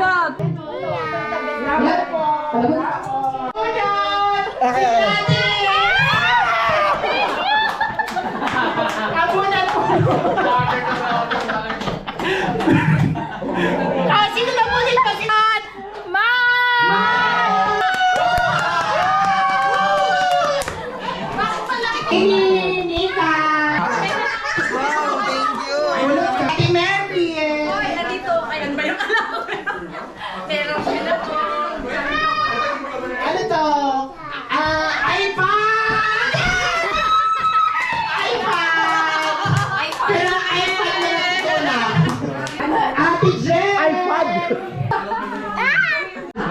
Stop! Ah, sino na po dito? Si Man! Nika!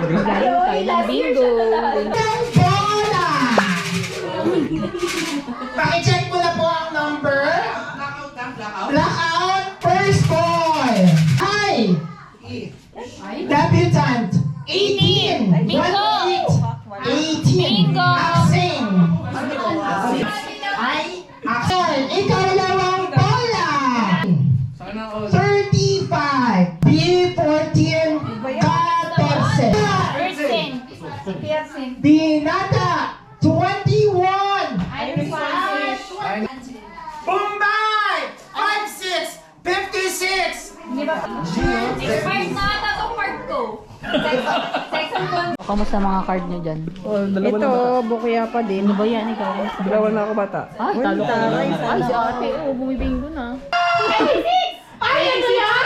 Galing tayo ng bingo. Bola! Pakicheck mo na po ang number. Blackout. First boy. Hi. Debutant. 18. Bingo. 18. Bingo. Aksing. Binata. 21. Piercing. Bombay! 5'6", 56! Expired na ata itong part ko. Section 1. Kamusta mga card nyo dyan? Ito, bukya pa din. Ano ba yan ikaw? Dalawa na ako bata. Ay, talo ka na. Ay, si ate, oh, bumibingo na. Ay, ano yan?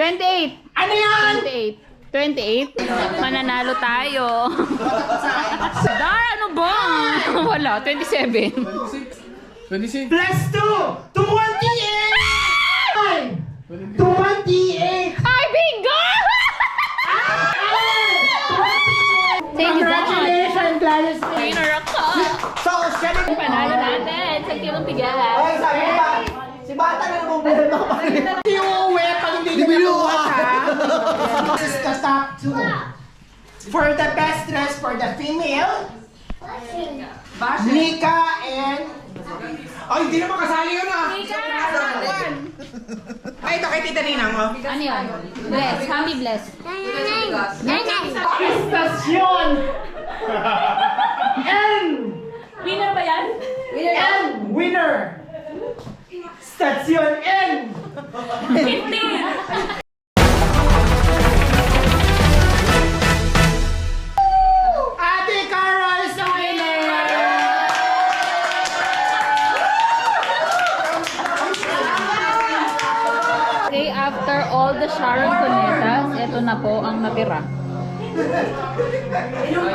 28. Ano yan? 28. 28? Mananalo tayo. Dar, ano ba? Wala, 27. 26. Plus 2! 28! 28! Ay, bingo! Thank you, God. Congratulations, Gladys! Winner ako. So, siya na Panalo natin sa kilong bigas. Ay, sabi? Si Bata na naman pwede mo Hindi uuwi pag hindi ka nakuha ha. This is the top two. For the best dress for the female, Nika and... Ay, hindi naman kasali yun ah! Ay, ito kay Tita Nina mo. Ano yun? Bless. Kami bless. Estasyon! N! Winner ba yan? N! Winner! Stasyon N! Hindi! Ate Carol winner! Okay, after all the Sharon Cunetas, ito na po ang natira. Hoy,